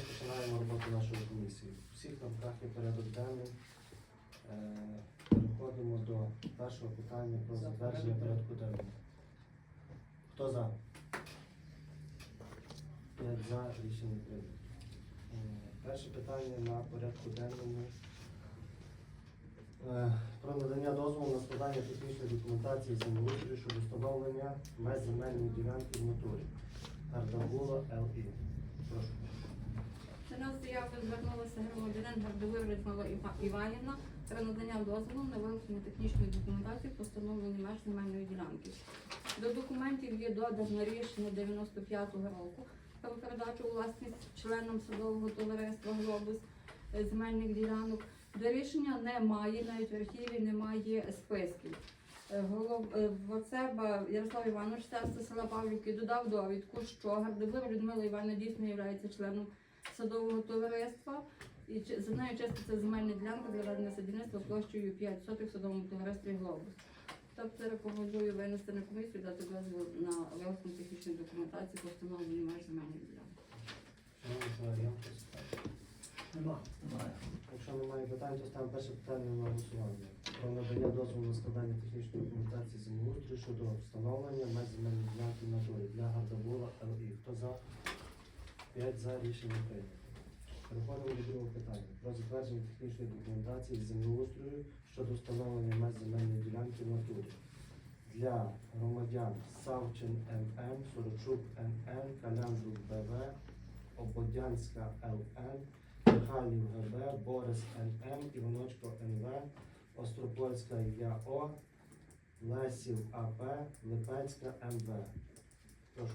починаємо роботу нашої комісії. Всіх на руках є порядок денний. Е, Переходимо до першого питання про затвердження порядку денного. Хто за? П'ять за рішення прийнято. Е, Перше питання на порядку денному. Е, Про надання дозволу на складання технічної документації землеустрою щодо встановлення меж земельної ділянки в натурі. Гардагула ЛІ. Прошу. Заявою звернулася громадянин Гардовир Людмила Іва- Іванівна про надання дозволу на вилучення технічної документації по встановленню меж земельної ділянки. До документів є додано рішення 95-го року про передачу власність членам судового товариства Глобус земельних ділянок. До рішення немає, навіть в архіві немає списків. Е, Голов е, Воцеба Ярослав Іванович, староста села Павлівки, додав довідку, що Гардовир Людмила Івановна дійсно є членом садового товариства. І за нею чиститься земельна ділянка для ведення садівництва площею 5 сотих в садовому товаристві Глобус. Тобто рекомендую винести на комісію, дати дозвіл на виготовлення технічної документації по встановленню меж земельної ділянки. Якщо немає питань, то ставимо перше питання на голосування. Про надання дозволу на складання технічної документації землеустрою щодо встановлення меж земельної ділянки в натурі для Гардагула ЛІ. Хто за? П'ять за рішення прийнято. Переходимо до другого питання. Про затвердження технічної документації з землеустрою щодо встановлення меж земельної ділянки в натурі для громадян Савчин ММ, Сорочук НН, Калянджук БВ, Ободянська ЛН, Михайлів ГБ, Борис НМ, Іваночко НВ, Остропольська ЯО, Лесів АП, Липецька МВ. Прошу.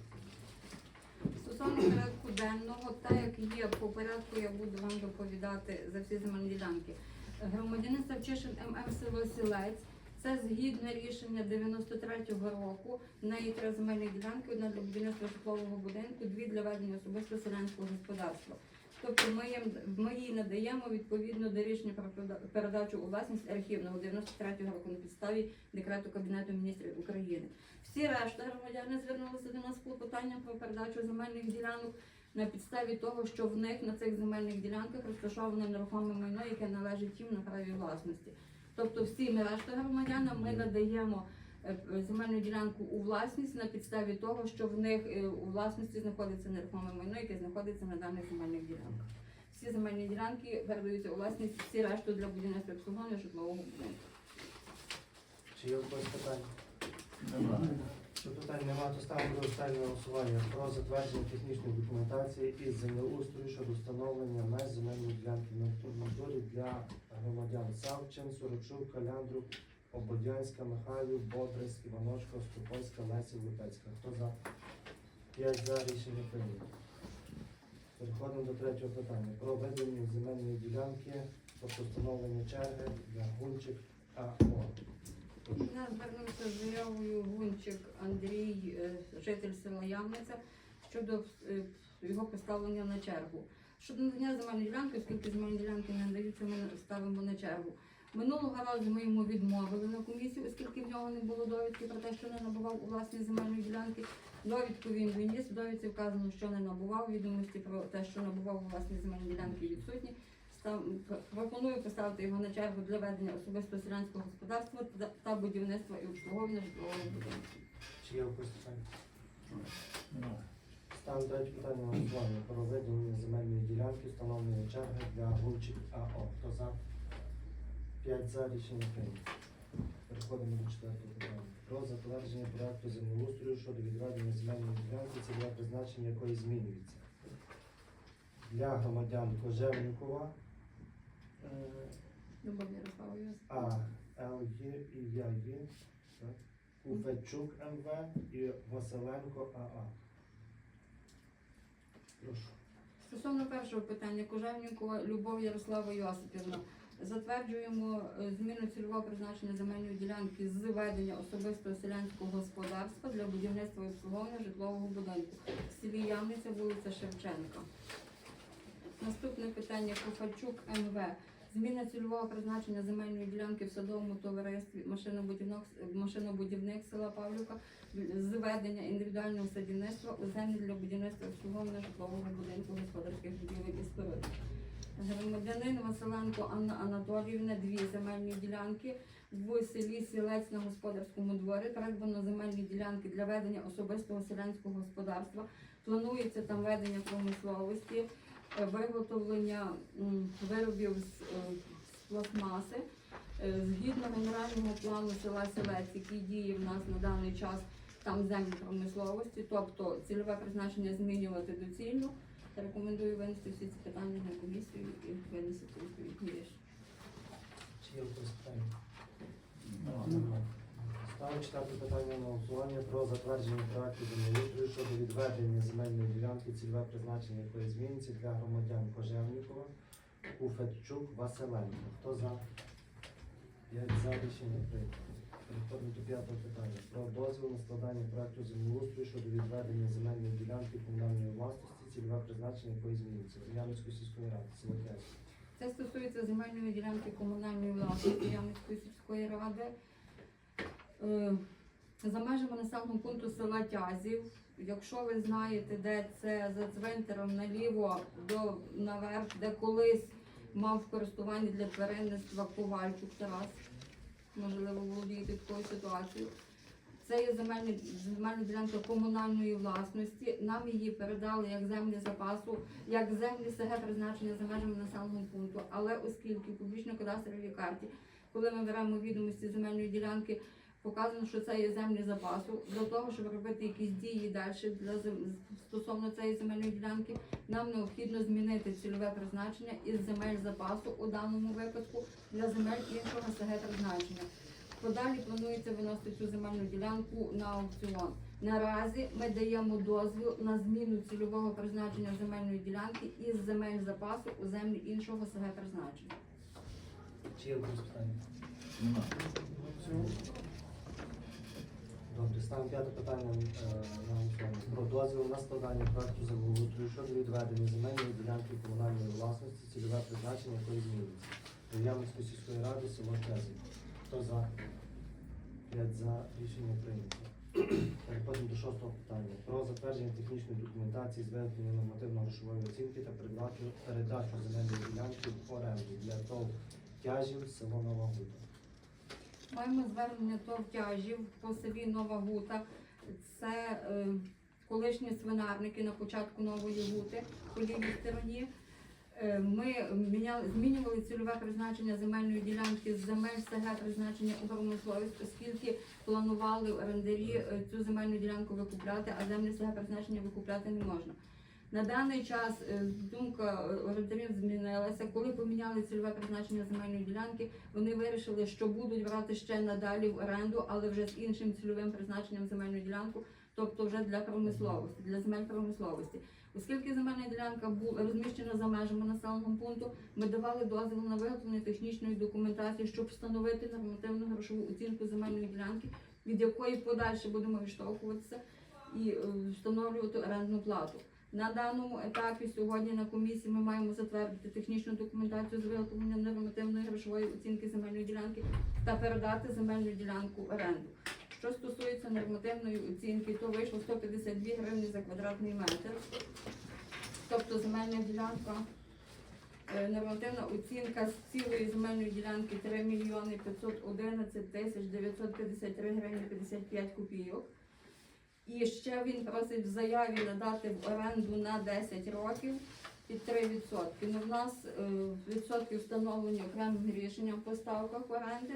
Стосовно порядку денного, так як є по порядку, я буду вам доповідати за всі земельні ділянки. Громадянин Савчишин ММ село Сілець. Це згідно рішення 93-го року. В неї три земельні ділянки, одна для будівництва житлового будинку, дві для ведення особисто селянського господарства. Тобто ми, ми їй надаємо відповідно до рішення про передачу у власність архівного 93-го року на підставі декрету Кабінету міністрів України. Всі решта громадяни звернулися до нас з клопотанням про передачу земельних ділянок на підставі того, що в них на цих земельних ділянках розташоване нерухоме майно, яке належить їм на праві власності. Тобто всім решта громадянам ми надаємо е, земельну ділянку у власність на підставі того, що в них е, у власності знаходиться нерухоме майно, яке знаходиться на даних земельних ділянках. Всі земельні ділянки передаються у власність, всі решту для будівництва обслуговування житлового будинку. Чи є якось питання? Немає. Питань немає, то ставимо до останнього голосування про затвердження технічної документації із землеустрою щодо встановлення меж земельної ділянки на натурі для громадян Савчин, Сорочук, Каляндру, Ободянська, Михайлів, Бодрис, Іваночко, Ступольська, Лесів, Липецька. Хто за? П'ять за рішення прийнято. Переходимо до третього питання. Про ведення земельної ділянки, тобто встановлення черги для Гунчик АО. Нас звернувся з заявою Гунчик Андрій, е, житель села Ямниця, щодо е, його поставлення на чергу. Щодо надання земельної ділянки, оскільки земельні ділянки не надаються, ми ставимо на чергу. Минулого разу ми йому відмовили на комісію, оскільки в нього не було довідки про те, що не набував у власні земельної ділянки. Довідку він виніс, довідці вказано, що не набував, відомості про те, що набував у власні земельні ділянки відсутні. Пропоную поставити його на чергу для ведення особистого селянського господарства та- будівництва і обслуговування житлового будинку. Чи є якось питання? Немає. Ставимо третє питання на голосування про ведення земельної ділянки, встановлення черги для Гунчик АО. Хто за? П'ять за рішення прийнято. Переходимо до четвертого питання. Про затвердження проекту землеустрою щодо відведення земельної ділянки, цільове призначення якої змінюється. Для громадян Кожевникова Любов Ярославовна. А. ЛЄ і так? Увечук МВ і Василенко АА. Прошу. Стосовно першого питання, Кожевнікова Любов Ярослава Йосипівна. Затверджуємо е, зміну цільового призначення земельної ділянки з ведення особистого селянського господарства для будівництва і обслуговування житлового будинку в селі Ямниця, вулиця Шевченка. Наступне питання Кофальчук МВ. Зміна цільового призначення земельної ділянки в садовому товаристві машинобудівник, села Павлівка з ведення індивідуального садівництва у землі для будівництва обслуговування житлового будинку господарських будівель і споруд. Громадянин Василенко Анна Анатоліївна дві земельні ділянки в селі Сілець на господарському дворі. Придбано земельні ділянки для ведення особистого селянського господарства. Планується там ведення промисловості, виготовлення виробів з, е, пластмаси. Е, Згідно генерального плану села Селець, який діє в нас на даний час, там землі промисловості, тобто цільове призначення змінювати доцільно. Рекомендую винести всі ці питання на комісію і винести відповідні. Чи є якось питання? Нема. Немає. Четверте питання на голосування про затвердження проекту землеустрою щодо відведення земельної ділянки, цільове призначення якої зміниться для громадян Кожевнікова, Уфетчук, Василенко. Хто за? П'ять за рішення прийнято. Переходимо до п'ятого питання. Про дозвіл на складання проекту землеустрою щодо відведення земельної ділянки комунальної власності, цільове призначення якої зміниться. Ямницької сільської ради. Це стосується земельної ділянки комунальної власності Ямницької сільської ради. Е, За межами населеного пункту села Тязів. Якщо ви знаєте, де це за цвинтаром наліво до наверх, де колись мав в користуванні для тваринництва Ковальчук Тарас, можливо, володієте такою ситуацією. Це є земельна, ділянка комунальної власності. Нам її передали як землі запасу, як землі СГ призначення за межами населеного пункту. Але оскільки в публічно-кадастровій карті, коли ми беремо відомості земельної ділянки, показано, що це є землі запасу. Для того, щоб робити якісь дії далі для стосовно цієї земельної ділянки, нам необхідно змінити цільове призначення із земель запасу у даному випадку для земель іншого СГ призначення. Подалі планується виносити цю земельну ділянку на аукціон. Наразі ми даємо дозвіл на зміну цільового призначення земельної ділянки із земель запасу у землі іншого СГ призначення. Чи є питання? Нема. Добре, ставимо п'яте питання е, на голосування. Про дозвіл на складання проекту землеустрою щодо відведення земельної ділянки комунальної власності, цільове призначення якої змінюється. Ямницької сільської ради, село Кезин. Хто за? П'ять за. Рішення прийнято. Переходимо до шостого питання. Про затвердження технічної документації з виготовлення нормативно-грошової оцінки та передачу, передачу земельної ділянки в оренду для ТОВ Тяжів, село Нова. Маємо звернення ТОВ тяжів по селі Нова Гута. Це е, колишні свинарники на початку нової гути по лівій стороні. Е, Ми міняли, змінювали цільове призначення земельної ділянки з земель СГ призначення у промисловість, оскільки планували орендарі е, цю земельну ділянку викупляти, а землі СГ призначення викупляти не можна. На даний час е, думка е, орендарів змінилася. Коли поміняли цільове призначення земельної ділянки, вони вирішили, що будуть брати ще надалі в оренду, але вже з іншим цільовим призначенням земельну ділянку, тобто вже для промисловості, для земель промисловості. Оскільки земельна ділянка була розміщена за межами населеного пункту, ми давали дозвіл на виготовлення технічної документації, щоб встановити нормативну грошову оцінку земельної ділянки, від якої подальше будемо відштовхуватися і е, встановлювати орендну плату. На даному етапі сьогодні на комісії ми маємо затвердити технічну документацію з виготовлення нормативної грошової оцінки земельної ділянки та передати земельну ділянку в оренду. Що стосується нормативної оцінки, то вийшло 152 гривні за квадратний метр. Тобто земельна ділянка, е, нормативна оцінка з цілої земельної ділянки 3 мільйони 511 тисяч 953 гривні 55 копійок. І ще він просить в заяві надати в оренду на 10 років під 3%. Ну, в нас е, відсотки встановлені окремим рішенням по ставках оренди,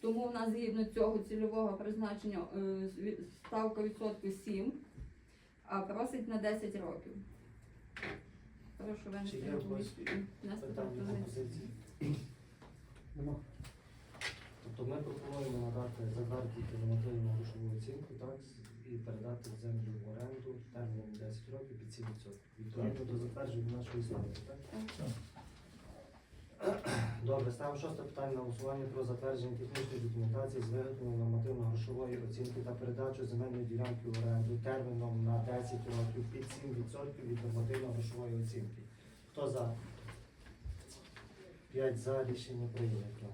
тому в нас згідно цього цільового призначення е, ставка відсотку 7, а просить на 10 років. Прошу? Нема. Тобто ми пропонуємо надати затвердити нормативну грошову оцінку, так, і передати землю в оренду терміном 10 років під 7%. Відповідно до затвердження нашої ставки, так? Добре, ставимо шосте питання на голосування про затвердження технічної документації з виготовлення нормативно-грошової оцінки та передачу земельної ділянки в оренду терміном на 10 років під 7% від нормативно-грошової оцінки. Хто за? 5 за рішення прийнято.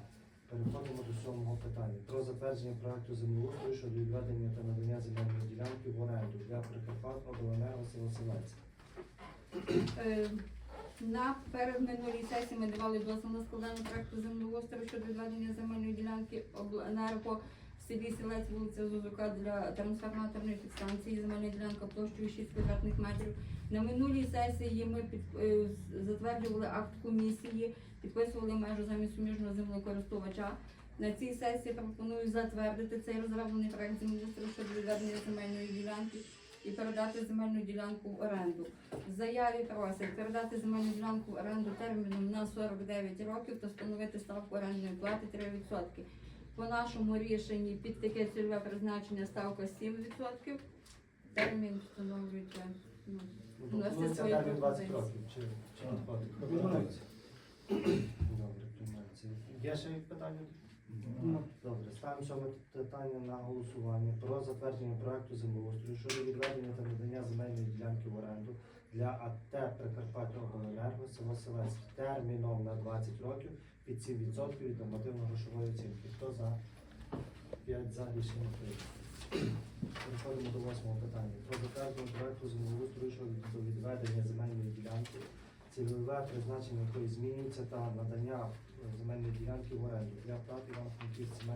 Переходимо до сьомого питання. Про затвердження проекту землеустрою щодо відведення та надання земельної ділянки в оренду для Прикарпат обленерго село Селець. Е, На передминулій сесії ми давали дозвіл на складання проекту землеустрою щодо відведення земельної ділянки обленерго в селі Сілець, вулиця Зузука для трансформаторної підстанції. Земельна ділянка площею 6 квадратних метрів. На минулій сесії ми під, е, затверджували акт комісії, підписували межу замість суміжного землекористувача. На цій сесії пропоную затвердити цей розроблений проект землеустрою щодо відведення земельної ділянки і передати земельну ділянку в оренду. В заяві просять передати земельну ділянку в оренду терміном на 49 років та встановити ставку орендної плати 3%. По нашому рішенні під таке цільове призначення ставка 7%. Термін встановлюється. Ну, Ну, Пропонується свої 20 років. Чи, чи? Добре, приймається. Є ще питання? Добре, ставимо сьоме питання на голосування про затвердження проекту землеустрою щодо відведення та надання земельної ділянки в оренду для АТ Прикарпаття Обленерго село Селець терміном на 20 років під 7% від нормативно-грошової оцінки. Хто за? 5 за рішення прийнято. Переходимо до восьмого питання. Про затвердження проекту землеустрою щодо відведення земельної ділянки, цільове призначення якої змінюється та надання е, земельної ділянки в оренду для прав Івано-Франківськ.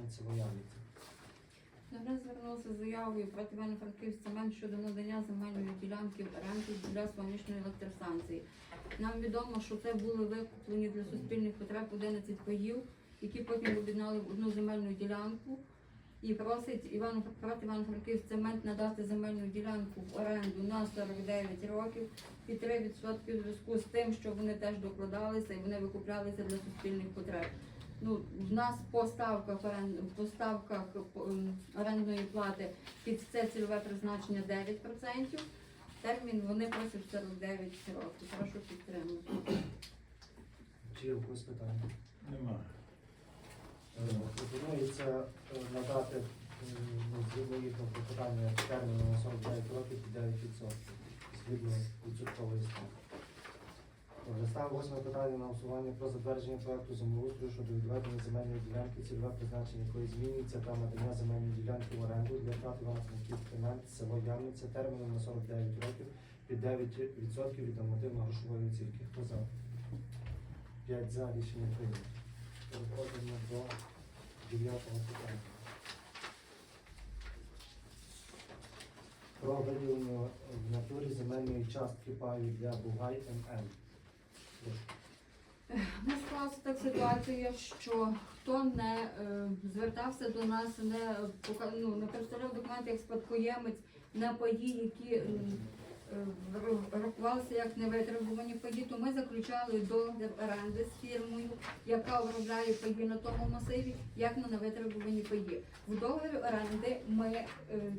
На нас звернувся з заявою проти Івано-Франківськ цемент щодо надання земельної ділянки в оренду для сонячної електростанції. Нам відомо, що це були викуплені для суспільних потреб 11 паїв, які потім об'єднали в одну земельну ділянку. І просить Івано проти Івано-Франківськ цемент надати земельну ділянку в оренду на 49 років і 3% в зв'язку з тим, що вони теж докладалися і вони викуплялися для суспільних потреб. Ну, в нас по ставках, по ставках ем, орендної плати під це цільове призначення 9%. Термін вони просять 49 років. Прошу підтримати. Чи є якось питання? Немає. Пропонується е, надати е, ну, їхнього терміну на 49 років під 9% згідно відсоткової ставки. Ставимо восьме питання на голосування про затвердження проекту землеустрою щодо відведення земельної ділянки, цільове призначення якої змінюється та надання земельної ділянки в оренду для прав Івано-Франківськ фінанс село Ямниця терміном на 49 років під 9% від нормативно-грошової оцінки. Хто за? 5 за рішення прийнято. Переходимо до дев'ятого питання. Про виділення в натурі земельної частки паю для Бугай ММ. Прошу. У нас склалася так ситуація, що хто не е, звертався до нас, не ну, не представляв документи як спадкоємець на паї, які м, рахувалися як невитребувані паї, то ми заключали договір оренди з фірмою, яка обробляє паї на тому масиві, як на невитребувані паї. В договорі оренди ми е,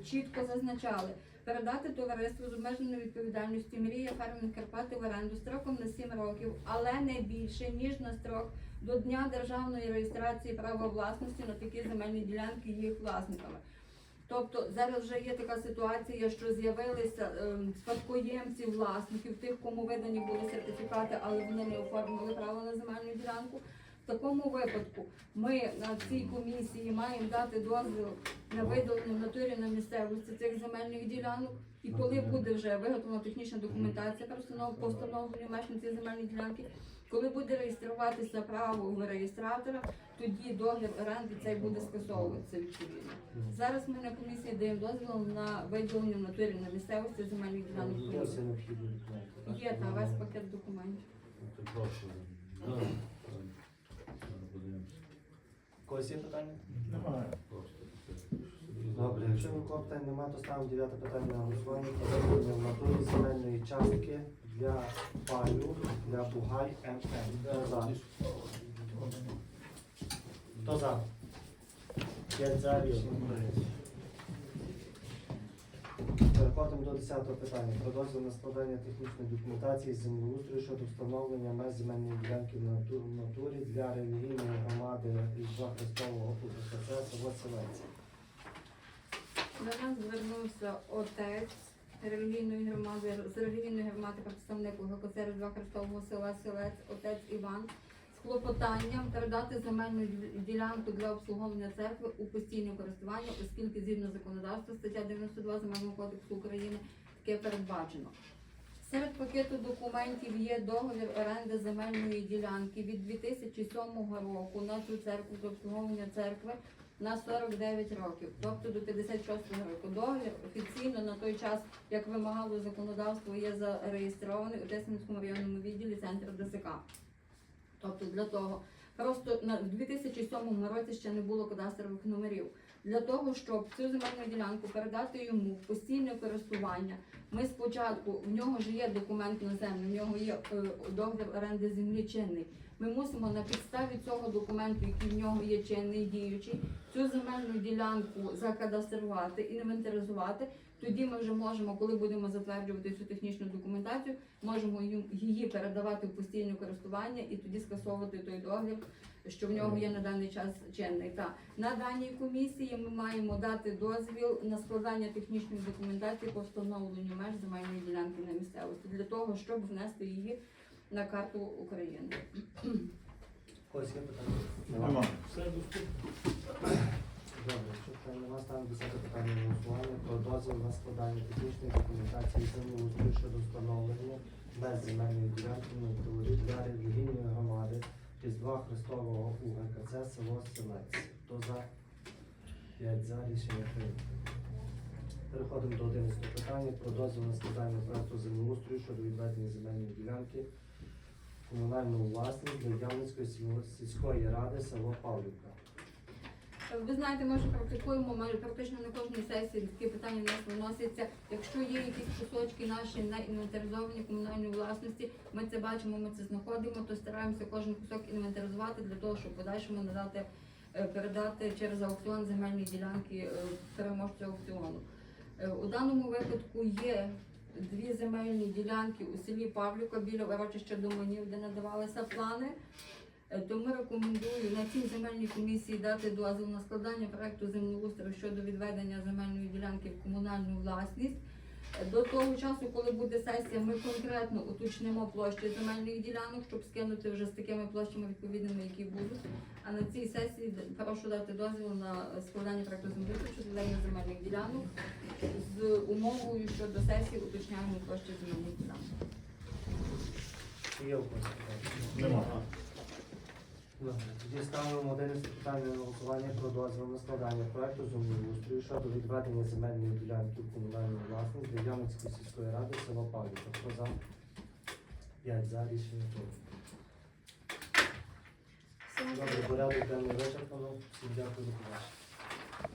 чітко зазначали. Передати товариству з обмеженою відповідальністю Мрія Фермінг Карпати в оренду строком на 7 років, але не більше ніж на строк до дня державної реєстрації права власності на такі земельні ділянки їх власниками. Тобто зараз вже є така ситуація, що з'явилися ем, спадкоємці власників, тих, кому видані були сертифікати, але вони не оформили право на земельну ділянку. В такому випадку ми на цій комісії маємо дати дозвіл на видалення в натурі на місцевості цих земельних ділянок. І коли буде вже виготовлена технічна документація про встанов- по встановленню мешканців земельної ділянки, коли буде реєструватися право в реєстратора, тоді договір оренди цей буде скасовуватися відповідно. Зараз ми на комісії даємо дозвіл на виділення в натурі на місцевості земельних ділянок. Є там весь пакет документів. Да. Когось є питання? Немає. Просто. Добре, якщо нікого питань немає, то ставимо дев'яте питання на голосування про виділення в натурі земельної частки для паю для Бугай ММ. Хто за? Хто за? П'ять за. Переходимо до 10 питання. Про дозвіл на складання технічної документації землеустрою щодо встановлення меж земельної ділянки в нату- натурі для релігійної громади Різдва Христового УПЦ село Селець. До нас звернувся отець релігійної громади з релігійної громади представник УГКЦ Різдва Христового села Селець, отець Іван, з клопотанням передати земельну ділянку для обслуговування церкви у постійне користування, оскільки згідно законодавства стаття 92 Земельного кодексу України таке передбачено. Серед пакету документів є договір оренди земельної ділянки від 2007 року на цю церкву до обслуговування церкви на 49 років, тобто до 56 року. Договір офіційно на той час, як вимагало законодавство, є зареєстрований у Тесменському районному відділі центру ДСК. Тобто для того, просто на в 2007 році ще не було кадастрових номерів. Для того, щоб цю земельну ділянку передати йому в постійне користування, ми спочатку в нього ж є документ на землю, в нього є е, договір оренди землі чинний. Ми мусимо на підставі цього документу, який в нього є чинний діючий, цю земельну ділянку закадаструвати, інвентаризувати. Тоді ми вже можемо, коли будемо затверджувати цю технічну документацію, можемо її передавати в постійне користування і тоді скасовувати той договір, що в нього є на даний час чинний. Та на даній комісії ми маємо дати дозвіл на складання технічної документації по встановленню меж земельної ділянки на місцевості для того, щоб внести її на карту України. Когось є питання? Нема. Все доступно. Добре, питань нема, ставимо десяте питання на голосування про дозвіл на складання технічної документації землеустрою щодо встановлення без земельної ділянки на території для релігійної громади Різдва Христового УГКЦ село Селець. Хто за? П'ять за рішення прийнято. Переходимо до 11 питання про дозвіл на складання проекту землеустрою щодо відведення земельної ділянки комунальну власність Ямницької сільської- ради село Павлівка. Ви знаєте, ми вже практикуємо майже практично на кожній сесії такі питання нас виносяться. Якщо є якісь кусочки наші не інвентаризовані комунальної власності, ми це бачимо, ми це знаходимо, то стараємося кожен кусок інвентаризувати для того, щоб подальшому надати е, передати через аукціон земельні ділянки е, переможцю аукціону. Е, У даному випадку є дві земельні ділянки у селі Павлівка біля урочища Доманів, де надавалися плани. Е, Тому рекомендую на цій земельній комісії дати дозвіл на складання проекту землеустрою щодо відведення земельної ділянки в комунальну власність. До того часу, коли буде сесія, ми конкретно уточнимо площі земельних ділянок, щоб скинути вже з такими площами відповідними, які будуть. А на цій сесії прошу дати дозвіл на складання проекту землеустрою щодо земельних ділянок з умовою, що до сесії уточняємо площі земельних ділянок. Нема. Тоді ставимо 11 питання на голосування про дозвіл на складання проекту землеустрою щодо відведення земельної ділянки в комунальну власність для Ямницької сільської ради село Павлівка. Хто за? 5 за рішення прийнято. Добре, порядок денний вичерпано. Всім дякую за побачення.